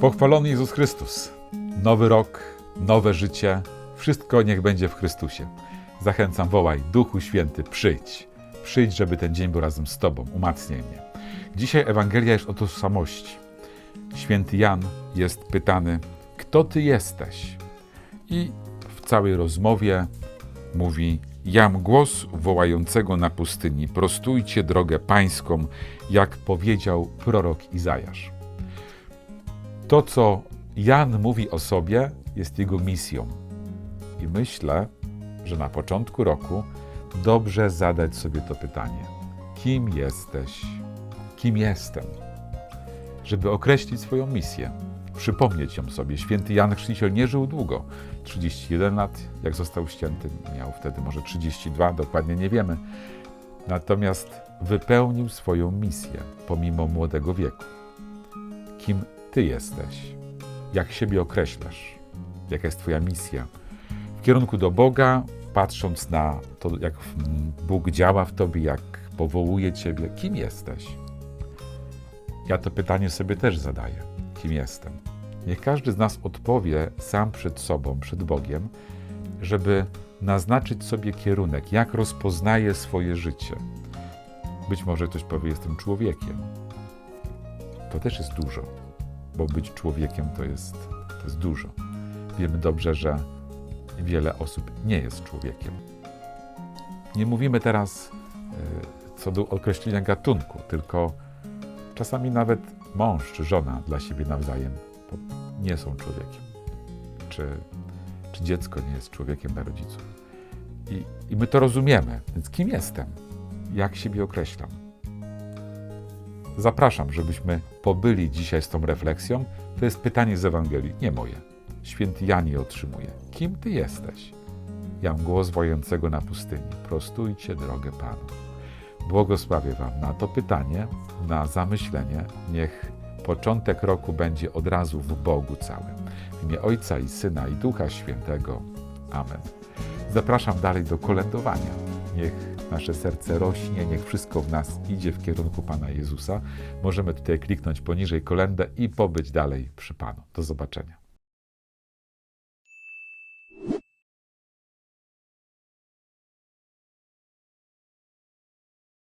Pochwalony Jezus Chrystus. Nowy rok, nowe życie, wszystko niech będzie w Chrystusie. Zachęcam, wołaj, Duchu Święty, przyjdź. Przyjdź, żeby ten dzień był razem z Tobą, umacniaj mnie. Dzisiaj Ewangelia jest o tożsamości. Święty Jan jest pytany, kto Ty jesteś? I w całej rozmowie mówi, jam głos wołającego na pustyni, prostujcie drogę pańską, jak powiedział prorok Izajasz. To, co Jan mówi o sobie, jest jego misją. I myślę, że na początku roku dobrze zadać sobie to pytanie: kim jesteś? Kim jestem? Żeby określić swoją misję, przypomnieć ją sobie. Święty Jan Chrzciciel nie żył długo 31 lat, jak został ścięty, miał wtedy może 32, dokładnie nie wiemy. Natomiast wypełnił swoją misję pomimo młodego wieku. Kim ty jesteś? Jak siebie określasz? Jaka jest Twoja misja? W kierunku do Boga, patrząc na to, jak Bóg działa w Tobie, jak powołuje Ciebie, kim jesteś? Ja to pytanie sobie też zadaję. Kim jestem? Niech każdy z nas odpowie sam przed sobą, przed Bogiem, żeby naznaczyć sobie kierunek, jak rozpoznaje swoje życie. Być może ktoś powie, jestem człowiekiem. To też jest dużo, bo być człowiekiem to jest, to jest dużo. Wiemy dobrze, że wiele osób nie jest człowiekiem. Nie mówimy teraz e, co do określenia gatunku, tylko czasami nawet mąż czy żona dla siebie nawzajem nie są człowiekiem. Czy, czy dziecko nie jest człowiekiem dla rodziców. I, I my to rozumiemy. Więc kim jestem? Jak siebie określam? Zapraszam, żebyśmy pobyli dzisiaj z tą refleksją. To jest pytanie z Ewangelii, nie moje. Święty Jan je otrzymuje. Kim ty jesteś? Jam głos wojącego na pustyni. Prostujcie drogę Panu. Błogosławię Wam na to pytanie, na zamyślenie. Niech początek roku będzie od razu w Bogu całym. W imię Ojca i Syna i Ducha Świętego. Amen. Zapraszam dalej do kolędowania. Niech nasze serce rośnie, niech wszystko w nas idzie w kierunku Pana Jezusa. Możemy tutaj kliknąć poniżej kolendę i pobyć dalej przy Panu. Do zobaczenia.